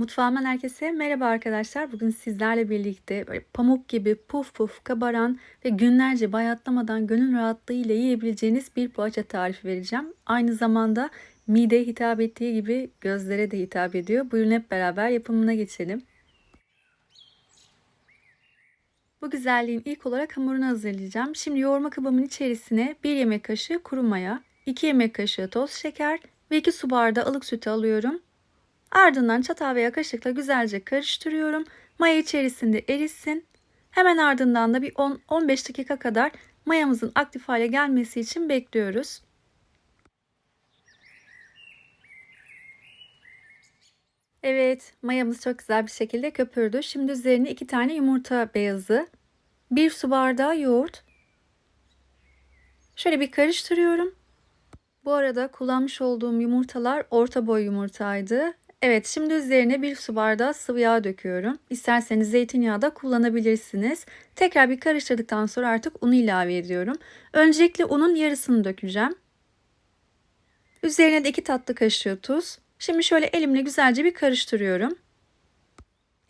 Mutfağımdan herkese merhaba arkadaşlar. Bugün sizlerle birlikte böyle pamuk gibi puf puf kabaran ve günlerce bayatlamadan gönül rahatlığıyla yiyebileceğiniz bir poğaça tarifi vereceğim. Aynı zamanda mideye hitap ettiği gibi gözlere de hitap ediyor. Buyurun hep beraber yapımına geçelim. Bu güzelliğin ilk olarak hamurunu hazırlayacağım. Şimdi yoğurma kabımın içerisine 1 yemek kaşığı kuru maya, 2 yemek kaşığı toz şeker ve 2 su bardağı ılık sütü alıyorum. Ardından çatal veya kaşıkla güzelce karıştırıyorum. Maya içerisinde erisin. Hemen ardından da bir 10-15 dakika kadar mayamızın aktif hale gelmesi için bekliyoruz. Evet, mayamız çok güzel bir şekilde köpürdü. Şimdi üzerine iki tane yumurta beyazı, bir su bardağı yoğurt. Şöyle bir karıştırıyorum. Bu arada kullanmış olduğum yumurtalar orta boy yumurtaydı. Evet şimdi üzerine bir su bardağı sıvı yağ döküyorum. İsterseniz zeytinyağı da kullanabilirsiniz. Tekrar bir karıştırdıktan sonra artık unu ilave ediyorum. Öncelikle unun yarısını dökeceğim. Üzerine de 2 tatlı kaşığı tuz. Şimdi şöyle elimle güzelce bir karıştırıyorum.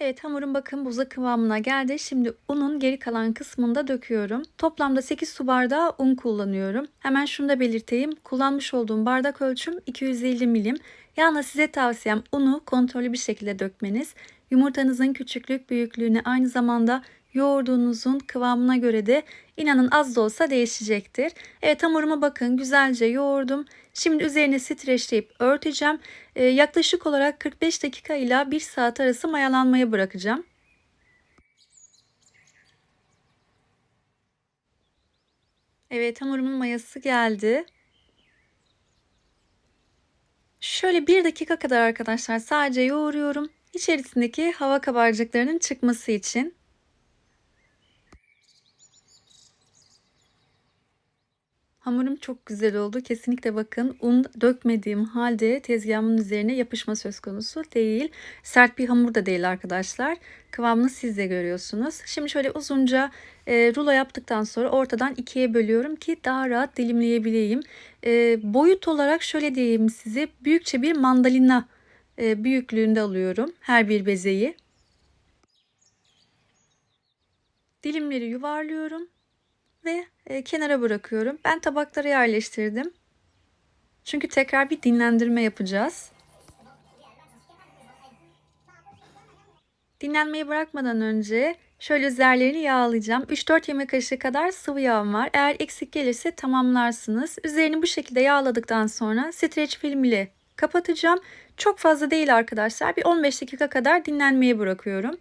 Evet hamurum bakın buza kıvamına geldi. Şimdi unun geri kalan kısmını da döküyorum. Toplamda 8 su bardağı un kullanıyorum. Hemen şunu da belirteyim. Kullanmış olduğum bardak ölçüm 250 milim. Yalnız size tavsiyem unu kontrollü bir şekilde dökmeniz. Yumurtanızın küçüklük büyüklüğüne aynı zamanda yoğurduğunuzun kıvamına göre de inanın az da olsa değişecektir. Evet hamuruma bakın güzelce yoğurdum. Şimdi üzerine streçleyip örteceğim. Ee, yaklaşık olarak 45 dakika ile 1 saat arası mayalanmaya bırakacağım. Evet hamurumun mayası geldi. Şöyle bir dakika kadar arkadaşlar sadece yoğuruyorum. İçerisindeki hava kabarcıklarının çıkması için. Hamurum çok güzel oldu. Kesinlikle bakın un dökmediğim halde tezgahımın üzerine yapışma söz konusu değil. Sert bir hamur da değil arkadaşlar. Kıvamını siz de görüyorsunuz. Şimdi şöyle uzunca e, rulo yaptıktan sonra ortadan ikiye bölüyorum ki daha rahat dilimleyebileyim. E, boyut olarak şöyle diyeyim size büyükçe bir mandalina e, büyüklüğünde alıyorum her bir bezeyi. Dilimleri yuvarlıyorum ve e, kenara bırakıyorum. Ben tabaklara yerleştirdim. Çünkü tekrar bir dinlendirme yapacağız. Dinlenmeyi bırakmadan önce şöyle üzerlerini yağlayacağım. 3-4 yemek kaşığı kadar sıvı yağım var. Eğer eksik gelirse tamamlarsınız. Üzerini bu şekilde yağladıktan sonra streç film ile kapatacağım. Çok fazla değil arkadaşlar. Bir 15 dakika kadar dinlenmeye bırakıyorum.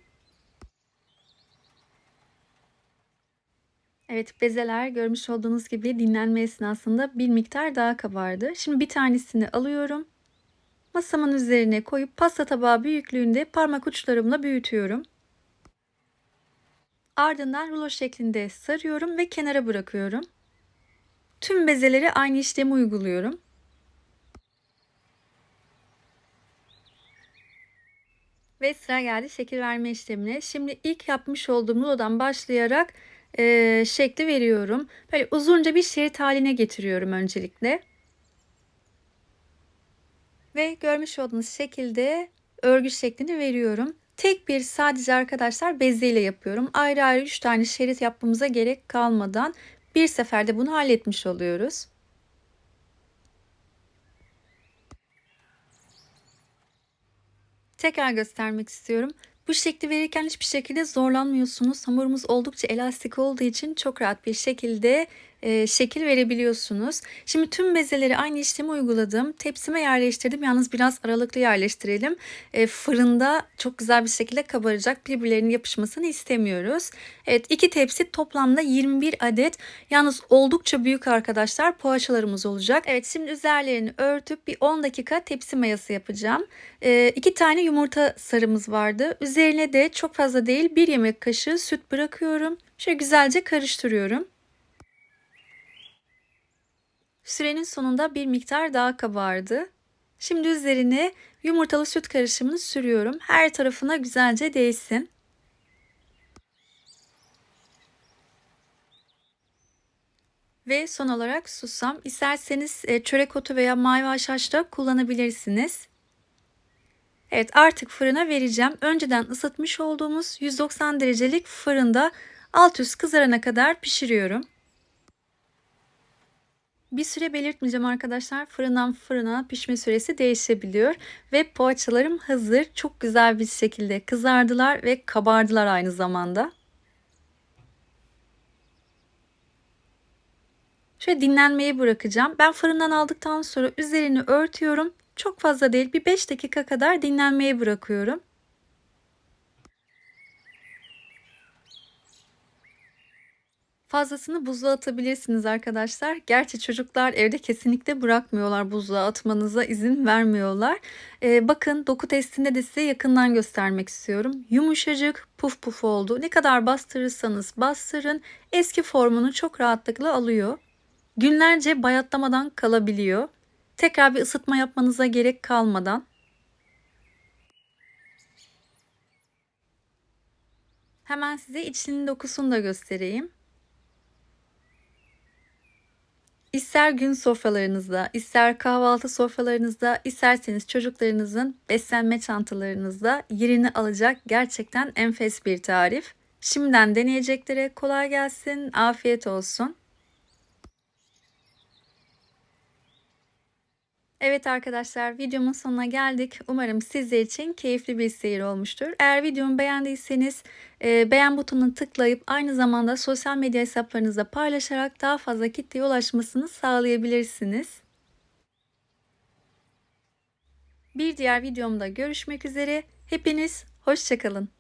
Evet bezeler görmüş olduğunuz gibi dinlenme esnasında bir miktar daha kabardı. Şimdi bir tanesini alıyorum. Masamın üzerine koyup pasta tabağı büyüklüğünde parmak uçlarımla büyütüyorum. Ardından rulo şeklinde sarıyorum ve kenara bırakıyorum. Tüm bezeleri aynı işlemi uyguluyorum. Ve sıra geldi şekil verme işlemine. Şimdi ilk yapmış olduğum rulodan başlayarak e, şekli veriyorum. Böyle uzunca bir şerit haline getiriyorum öncelikle. Ve görmüş olduğunuz şekilde örgü şeklini veriyorum. Tek bir sadece arkadaşlar bezeyle yapıyorum. Ayrı ayrı 3 tane şerit yapmamıza gerek kalmadan bir seferde bunu halletmiş oluyoruz. Tekrar göstermek istiyorum. Bu şekli verirken hiçbir şekilde zorlanmıyorsunuz. Hamurumuz oldukça elastik olduğu için çok rahat bir şekilde e, şekil verebiliyorsunuz. Şimdi tüm bezeleri aynı işlemi uyguladım. Tepsime yerleştirdim. Yalnız biraz aralıklı yerleştirelim. E, fırında çok güzel bir şekilde kabaracak. Birbirlerinin yapışmasını istemiyoruz. Evet iki tepsi toplamda 21 adet. Yalnız oldukça büyük arkadaşlar poğaçalarımız olacak. Evet şimdi üzerlerini örtüp bir 10 dakika tepsi mayası yapacağım. E, iki tane yumurta sarımız vardı. Üzerine de çok fazla değil bir yemek kaşığı süt bırakıyorum. Şöyle güzelce karıştırıyorum. Sürenin sonunda bir miktar daha kabardı. Şimdi üzerine yumurtalı süt karışımını sürüyorum. Her tarafına güzelce değsin. Ve son olarak susam. İsterseniz e, çörek otu veya mavi haşhaş da kullanabilirsiniz. Evet artık fırına vereceğim. Önceden ısıtmış olduğumuz 190 derecelik fırında alt üst kızarana kadar pişiriyorum. Bir süre belirtmeyeceğim arkadaşlar. Fırından fırına pişme süresi değişebiliyor. Ve poğaçalarım hazır. Çok güzel bir şekilde kızardılar ve kabardılar aynı zamanda. Şöyle dinlenmeye bırakacağım. Ben fırından aldıktan sonra üzerini örtüyorum. Çok fazla değil bir 5 dakika kadar dinlenmeye bırakıyorum. Fazlasını buzluğa atabilirsiniz arkadaşlar. Gerçi çocuklar evde kesinlikle bırakmıyorlar buzluğa atmanıza izin vermiyorlar. Ee, bakın doku testinde de size yakından göstermek istiyorum. Yumuşacık puf puf oldu. Ne kadar bastırırsanız bastırın eski formunu çok rahatlıkla alıyor. Günlerce bayatlamadan kalabiliyor. Tekrar bir ısıtma yapmanıza gerek kalmadan. Hemen size içinin dokusunu da göstereyim. İster gün sofralarınızda, ister kahvaltı sofralarınızda, isterseniz çocuklarınızın beslenme çantalarınızda yerini alacak gerçekten enfes bir tarif. Şimdiden deneyeceklere kolay gelsin, afiyet olsun. Evet arkadaşlar videomun sonuna geldik. Umarım sizler için keyifli bir seyir olmuştur. Eğer videomu beğendiyseniz e, beğen butonuna tıklayıp aynı zamanda sosyal medya hesaplarınızda paylaşarak daha fazla kitleye ulaşmasını sağlayabilirsiniz. Bir diğer videomda görüşmek üzere. Hepiniz hoşçakalın.